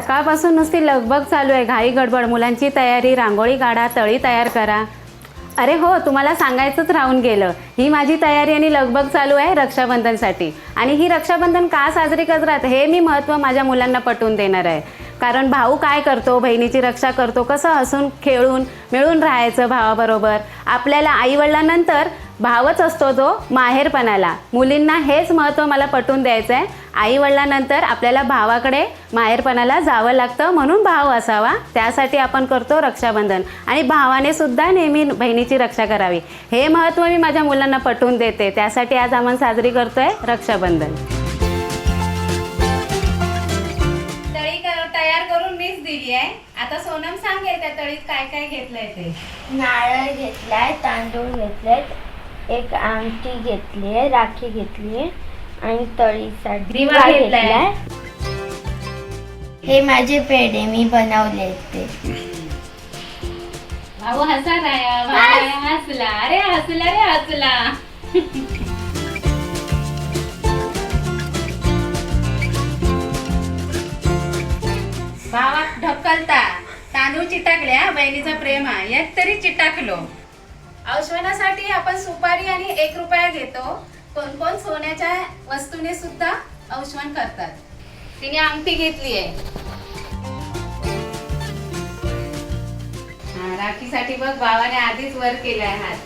सकाळपासून नुसती लगबग चालू आहे. घाई गडबड. मुलांची तयारी रांगोळी काढा तळी तयार करा. अरे हो तुम्हाला सांगायचंच राहून गेलं. ही माझी तयारी आणि लगबग चालू आहे रक्षाबंधनसाठी. आणि ही रक्षाबंधन का साजरी करतात हे मी महत्त्व माझ्या मुलांना पटवून देणार आहे. कारण भाऊ काय करतो? बहिणीची रक्षा करतो. कसं हसून खेळून मिळून राहायचं भावाबरोबर? आपल्याला आईवडिलांनंतर भावच असतो जो माहेरपणाला. मुलींना हेच महत्त्व मला पटवून द्यायचं आहे आईवडिलांनंतर आपल्याला भावाकडे माहेरपणाला जावं लागतं म्हणून भाव असावा. त्यासाठी आपण करतो रक्षाबंधन. आणि भावाने सुद्धा नेहमी बहिणीची रक्षा करावी. हे महत्त्व मी माझ्या मुलांना पटवून देते. त्यासाठी आज आपण साजरी करतोय रक्षाबंधन. तळी तयार करून मीच दिली आहे. आता सोनम सांगेल त्या तळीत काय काय घेतलंय ते. नारळ घेतलाय तांदूळ घेतलेत एक आमटी घेतली आहे राखी घेतली आहे आणि तळीसाठी दिवा घेतलाय. हे माझे पेढे मी बनवले आहेत ते. भाऊ हसा राया हसला. अरे हसला रे हसला. भावात ढकलता. तांदूळ चिटाकल्या बहिणीचा प्रेम आहे. यात तरी चिटाकलो. औषधासाठी आपण सुपारी आणि एक रुपया घेतो. कोण कोण सोन्याच्या वस्तूने सुद्धा औषण करतात. तिने अंगठी घेतली आहे. राखीसाठी बघ भावाने आधीच वर केलाय हात.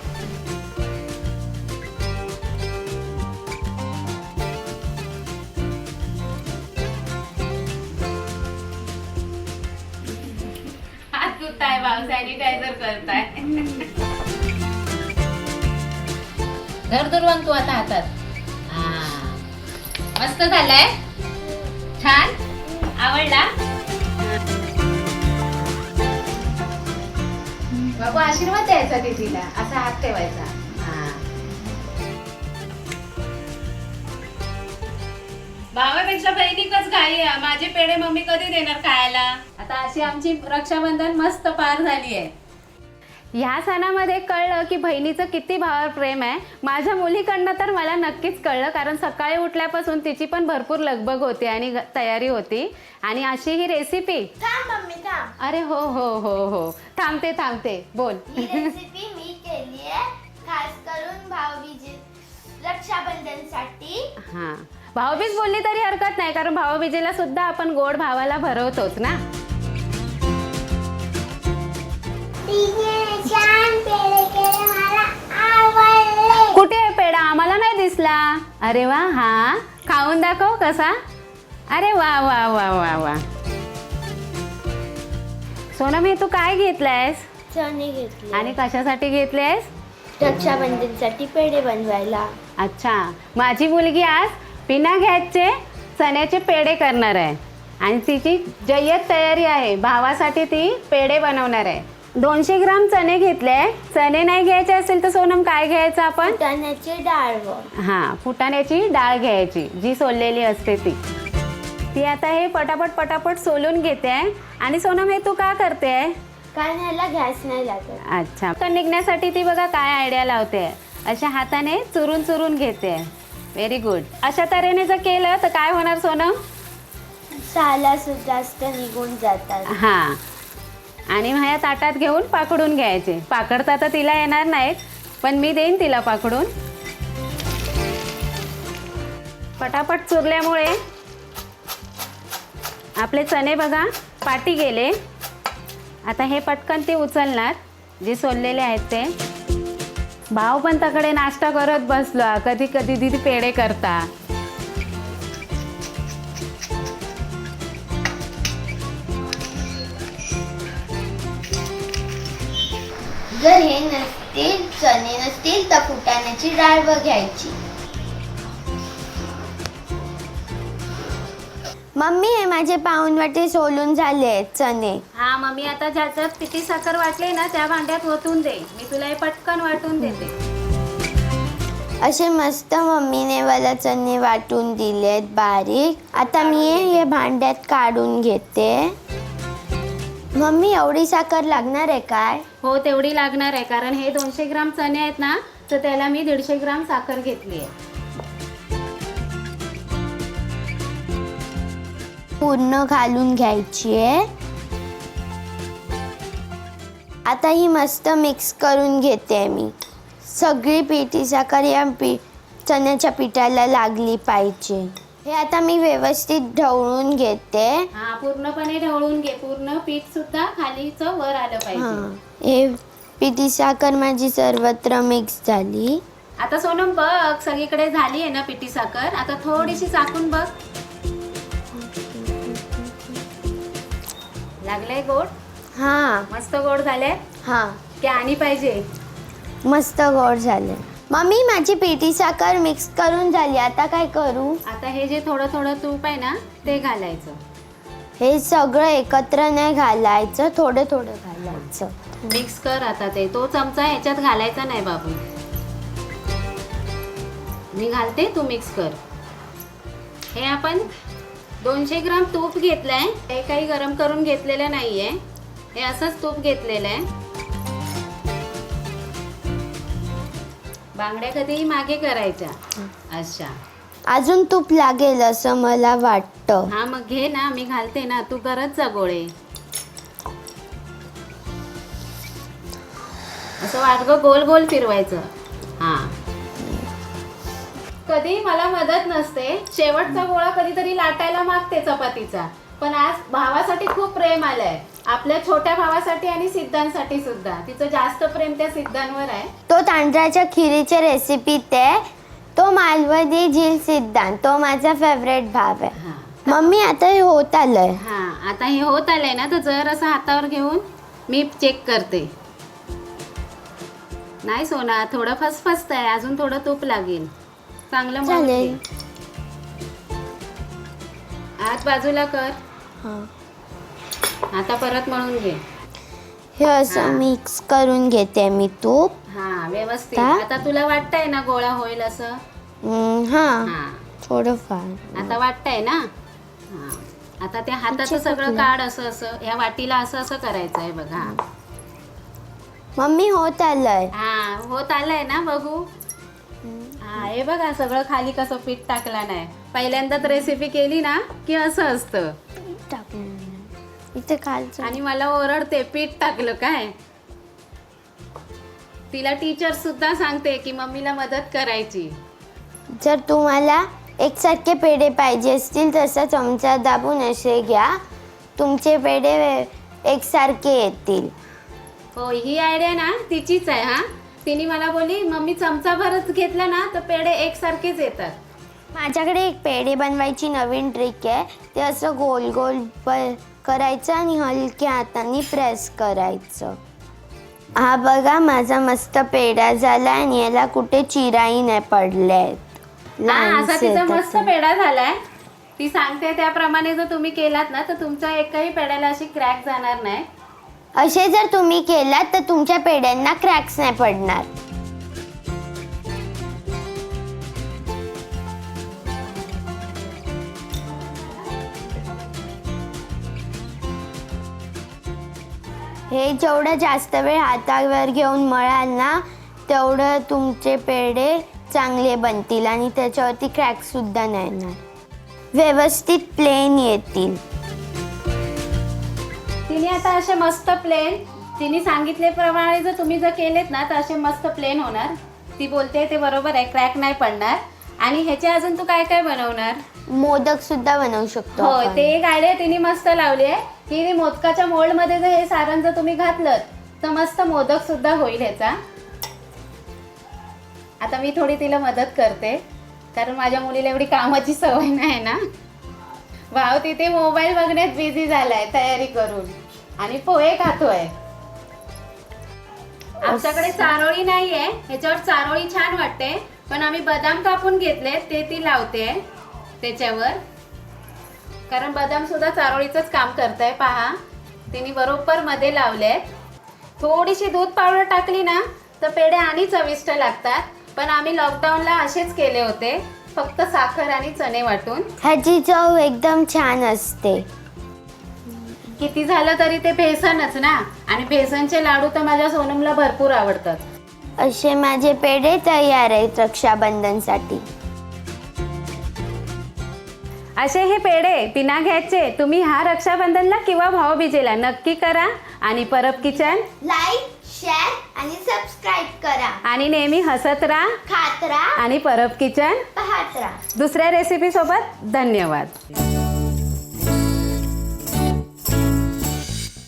हात तुटताय भाव सॅनिटायझर करताय. घर दुर्वंग तू आता हातात. हा. मस्त झालाय. छान. आवडला? बाबू आशीर्वाद द्यायचा तिथीला असा हात ठेवायचा. भावापेक्षा बहिणीकच घाई आहे. माझे पेढे मम्मी कधी देणार खायला? आता अशी आमची रक्षाबंधन मस्त पार झाली आहे ह्या सणामध्ये कळलं की बहिणीचं किती भावावर प्रेम आहे. माझ्या मुलीकडनं तर मला नक्कीच कळलं कारण सकाळी उठल्यापासून तिची पण भरपूर लगबग होती आणि तयारी होती. आणि अशी ही रेसिपी थांब मम्मी थांब. अरे हो हो हो हो. थांबते थांबते. बोल. ही रेसिपी मी केली आहे खास करून भाऊबीजे रक्षाबंधनसाठी. हा. भाऊबीज बोलली तरी हरकत नाही कारण भाऊबीजेला सुद्धा आपण गोड भावाला भरवतोच ना. दिसला अरे वा हा. खाऊन दाखव कसा. अरे वा वा वा वा वा. सोनम हे तू काय घेतलंयस? चणे घेतले. आणि कशासाठी घेतलेस रक्षाबंधनसाठी पेढे बनवायला. अच्छा. माझी मुलगी आज बिना घ्यायचे चण्याचे पेढे करणार आहे. आणि तिची जय्यत तयारी आहे. भावासाठी ती पेढे बनवणार आहे. दोनशे ग्राम चणे घेतले. चणे नाही घ्यायचे असेल तर सोनम काय घ्यायचं आपण? चण्याचे डाळ हां फुटाण्याची डाळ घ्यायची जी सोललेली असते ती. ती आता हे पटापट पटापट सोलून घेते. आणि सोनम हे तू का करते? कारण ह्याला गॅस नाही लागत. अच्छा. तर निघण्यासाठी ती बघा काय आयडिया लावते. अशा हाताने चुरून चुरून घेते. व्हेरी गुड अशा तऱ्हेने जर केलं तर काय होणार सोनम? साला सुद्धा जास्त निघून जातात. हां. आणि माझ्या ताटात घेऊन पाकडून घ्यायचे. पाकडता तर तिला येणार नाहीत पण मी देईन तिला पाकडून. पटापट चुरल्यामुळे आपले चणे बघा पाटी गेले. आता हे पटकन ते उचलणार जे सोललेले आहेत ते. भाऊ पण तकडे नाश्ता करत बसलो कधी कधी दीदी पेढे करता. जर हे नसतील चणे नसतील तर फुटाण्याची डाळ घ्यायची मम्मी हे माझे पाऊन वाटे सोलून झाले चणे. हा मग मी आता ज्याच्यात किती साखर वाटली ना त्या भांड्यात ओतून दे. मी तुला हे पटकन वाटून देते. असे मस्त मम्मीने मला चणे वाटून दिलेत बारीक. आता मी हे भांड्यात काढून घेते. मम्मी एवढी साखर लागणार आहे काय? हो तेवढी लागणार आहे. कारण हे दोनशे ग्राम चणे आहेत ना तर त्याला मी दीडशे ग्राम साखर घेतली आहे. पूर्ण घालून घ्यायची आहे. आता ही मस्त मिक्स करून घेते मी. सगळी पिठी साखर या पी चण्याच्या पिठाला लागली पाहिजे. हे आता मी व्यवस्थित ढवळून घेते. हा पूर्णपणे ढवळून घे. पूर्ण पीठ सुद्धा खालीच वर आलं हां पाहिजे. हे पिठी साखर माझी सर्वत्र मिक्स झाली. आता सोनम बघ सगळीकडे झाली आहे ना पिठी साखर आता थोडीशी चाकून बघ. लागलंय गोड? हां. मस्त गोड झालंय? हां. की आणि पाहिजे? मस्त गोड झाले मम्मी माझी पिठी साखर मिक्स करून झाली. आता काय करू? आता हे जे थोडं थोडं तूप आहे ना ते घालायचं. हे सगळं एकत्र नाही घालायचं थोडं थोडं घालायचं. मिक्स कर आता ते. तो चमचा ह्याच्यात घालायचा नाही बाबू. मी घालते तू मिक्स कर. हे आपण दोनशे ग्राम तूप घेतलंय. हे काही गरम करून घेतलेलं नाहीये. हे असंच तूप घेतलेलं आहे. बांगड्या कधीही मागे करायच्या. अच्छा. अजून तूप लागेल असं मला वाटतं. हा मग घे ना मी घालते ना. तू करत जा गोळे. असं वाटग गोल गोल फिरवायचं. हा. कधी मला मदत नसते. शेवटचा गोळा कधीतरी लाटायला मागते चपातीचा. पण आज भावासाठी खूप प्रेम आलंय. आपल्या छोट्या भावासाठी आणि सिद्धांसाठी सुद्धा. तिचं जास्त प्रेम त्या सिद्धांवर आहे. तो तांदळाच्या खिरीच्या रेसिपीत आहे तो मालवणी झील सिद्धांत. तो माझा फेवरेट भाव आहे. हा. मम्मी आता हे होत आलंय. हा आता हे होत आलंय ना तर जर असं हातावर घेऊन मी चेक करते. नाही सोना थोडं फसफसत आहे. अजून थोडं तूप लागेल. चांगलं चालेल. हात बाजूला कर. हां. आता परत मळून घे. हे असं मिक्स करून घेते मी तूप. हा व्यवस्थित? आता? तुला वाटतंय ना गोळा होईल असं? हां. हा. थोडंफार. आता वाटतंय ना? हा. आता त्या हाताचं सगळं काढ असं असं. ह्या वाटीला असं असं करायचं आहे बघा. मम्मी होत आलंय. हा होत आलंय ना बघू. हा हे बघा सगळं खाली कसं पीठ टाकलं नाही. पहिल्यांदाच रेसिपी केली ना की असं असतं. इथे खालचं. आणि मला ओरडते पीठ टाकलं काय? तिला टीचर सुद्धा सांगते की मम्मीला मदत करायची. जर तुम्हाला एकसारखे पेढे पाहिजे असतील तसा चमचा दाबून असे घ्या. तुमचे पेढे एकसारखे येतील. हो ही आयडिया ना तिचीच आहे हा. तिने मला बोलली मम्मी चमचा भरच घेतला ना तर पेढे एकसारखेच येतात. माझ्याकडे एक पेढे बनवायची नवीन ट्रिक आहे. ते असं गोल गोल प करायचं आणि हलक्या हाताने प्रेस करायचं. हा बघा माझा मस्त पेढा झाला आणि याला कुठे चिराई नाही पडल्या आहेत हा असा तिचा. मस्त पेढा झालाय. ती सांगते त्याप्रमाणे जर तुम्ही केलात ना तर तुमचा एकही पेढ्याला अशी क्रॅक जाणार नाही. असे जर तुम्ही केलात तर तुमच्या पेढ्यांना क्रॅक्स नाही पडणार. हे जेवढं जास्त वेळ हातावर घेऊन मळाल ना तेवढं तुमचे पेढे चांगले बनतील आणि त्याच्यावरती क्रॅक सुद्धा नाही येणार. व्यवस्थित प्लेन येतील. तिने आता असे मस्त प्लेन तिने सांगितल्याप्रमाणे जर तुम्ही जर केलेत ना तर असे मस्त प्लेन होणार. ती बोलते ते बरोबर आहे क्रॅक नाही पडणार. आणि ह्याचे अजून तू काय काय बनवणार? मोदक सुद्धा बनवू शकतो हो आपण. ते एक आयडिया तिने मस्त लावली आहे. की मोदकाच्या मोल्डमध्ये जर हे सारण जर तुम्ही घातलं तर मस्त मोदक सुद्धा होईल ह्याचा. आता मी थोडी तिला मदत करते कारण माझ्या मुलीला एवढी कामाची सवय नाही ना. भाव तिथे मोबाईल बघण्यात बिझी झालाय तयारी करून. आणि पोहे खातोय. आमच्याकडे चारोळी नाहीये ह्याच्यावर चारोळी छान वाटते. पण आम्ही बदाम कापून घेतले ते ती लावते त्याच्यावर. कारण बदाम सुद्धा चारोळीचंच काम करताय पहा. तिने बरोबर मध्ये लावलेत थोडीशी दूध पावडर टाकली ना तर पेढे आणि चविष्ट लागतात. पण आम्ही लॉकडाऊनला असेच केले होते. फक्त साखर आणि चणे वाटून. ह्याची चव एकदम छान असते. किती झालं तरी ते बेसनच ना? आणि बेसनचे लाडू तर माझ्या सोनमला भरपूर आवडतात. असे माझे पेढे तयार आहेत रक्षाबंधनसाठी. असे हे पेढे पिना घ्यायचे. तुम्ही हा रक्षाबंधनला किंवा भाऊबीजेला नक्की करा आणि परब किचन लाईक शेअर आणि सबस्क्राईब करा. आणि नेहमी हसत राहा. खात राहा. आणि परब किचन पाहत राहा. दुसऱ्या रेसिपीसोबत धन्यवाद.